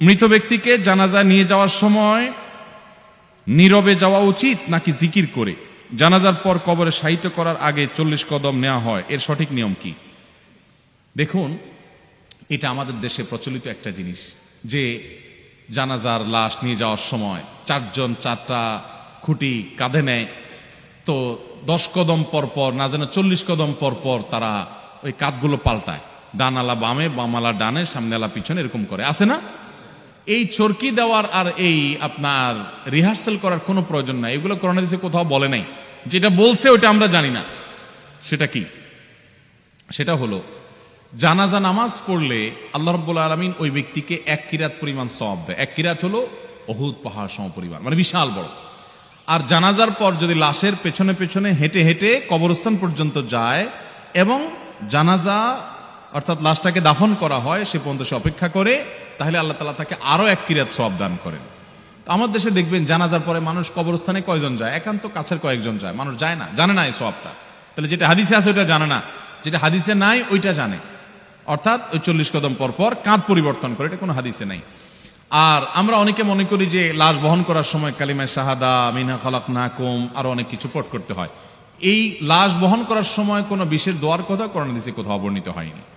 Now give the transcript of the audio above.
মৃত ব্যক্তিকে জানাজা নিয়ে যাওয়ার সময় নীরবে যাওয়া উচিত নাকি জিকির করে? জানাজার পর কবরে সাহিত্য করার আগে চল্লিশ কদম নেওয়া হয়। এর সঠিক নিয়ম কি? দেখুন, এটা আমাদের দেশে প্রচলিত একটা জিনিস যে জানাজার লাশ নিয়ে যাওয়ার সময় চারজন চারটা খুঁটি কাঁধে নেয়। তো দশ কদম পর পর, না যেন চল্লিশ কদম পর পর তারা ওই কাঁধগুলো পাল্টায়। ডানালা বামে বামালা ডানে সামনেলা পিছনে এরকম করে। আছে না? এই চরকি দেওয়ার আর এই আপনার রিহার্সাল করার কোনো প্রয়োজন নাই। এগুলো করোনা দেশে কোথাও বলে নাই। যেটা বলছে ওটা আমরা জানি না। সেটা কি? সেটা হলো, জানাজা নামাজ পড়লে আল্লাহ রব্বুল আলমিন ওই ব্যক্তিকে এক কিরাত পরিমাণ সব দেয়। এক কিরাত হলো অহুদ পাহাড় সম পরিমাণ মানে বিশাল বড়। আর জানাজার পর যদি লাশের পেছনে পেছনে হেঁটে হেঁটে কবরস্থান পর্যন্ত যায় এবং জানাজা অর্থাৎ লাশটাকে দাফন করা হয়, সে পর্যন্ত সে অপেক্ষা করে, তাহলে আল্লাহ তালা তাকে আরও এক কিরাত সব দান করেন। তো আমার দেশে দেখবেন জানাজার পরে মানুষ কবরস্থানে কয়জন যায়? একান্ত কাছের কয়েকজন যায়। মানুষ যায় না, জানে না এই সবটা তাহলে যেটা হাদিসে আছে ওইটা জানে না। যেটা হাদিসে নাই, ওইটা জানে। অর্থাৎ ওই চল্লিশ কদম পর পর কাঁধ পরিবর্তন করে, এটা কোনো হাদিসে নাই। আর আমরা অনেকে মনে করি যে লাশ বহন করার সময় কালিমায় শাহাদা মিনা খালাক নাকুম আরও অনেক কিছু পট করতে হয়। এই লাশ বহন করার সময় কোনো বিশেষ দোয়ার কথা করোনা দিছে কোথাও বর্ণিত হয়নি।